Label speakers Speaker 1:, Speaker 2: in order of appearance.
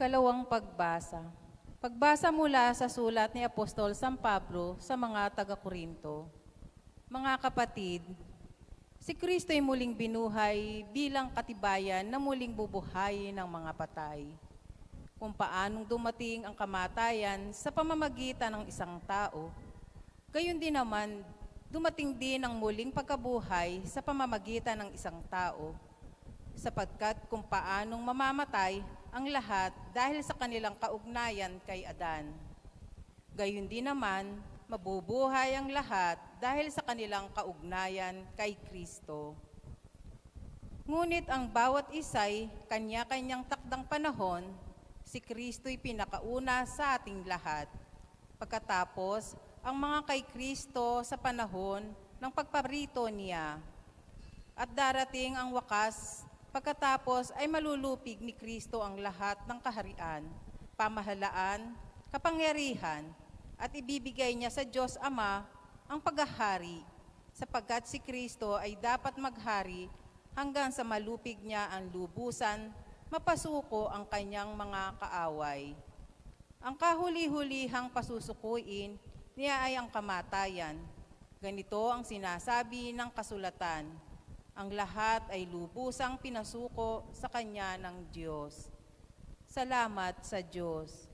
Speaker 1: Ikalawang pagbasa. Pagbasa mula sa sulat ni Apostol San Pablo sa mga taga-Korinto. Mga kapatid, si Kristo ay muling binuhay bilang katibayan na muling bubuhayin ng mga patay. Kung paanong dumating ang kamatayan sa pamamagitan ng isang tao, gayon din naman dumating din ang muling pagkabuhay sa pamamagitan ng isang tao sapagkat kung paanong mamamatay ang lahat dahil sa kanilang kaugnayan kay Adan. Gayun din naman, mabubuhay ang lahat dahil sa kanilang kaugnayan kay Kristo. Ngunit ang bawat isay kanya-kanyang takdang panahon, si Kristo'y pinakauna sa ating lahat. Pagkatapos, ang mga kay Kristo sa panahon ng pagpabrito niya. At darating ang wakas, pagkatapos ay malulupig ni Kristo ang lahat ng kaharian, pamahalaan, kapangyarihan, at ibibigay niya sa Diyos Ama ang paghahari, sapagkat si Kristo ay dapat maghari hanggang sa malupig niya ang lubusan, mapasuko ang kanyang mga kaaway. Ang kahuli-hulihang pasusukuin niya ay ang kamatayan. Ganito ang sinasabi ng kasulatan. Ang lahat ay lubusang pinasuko sa Kanya ng Diyos. Salamat sa Diyos.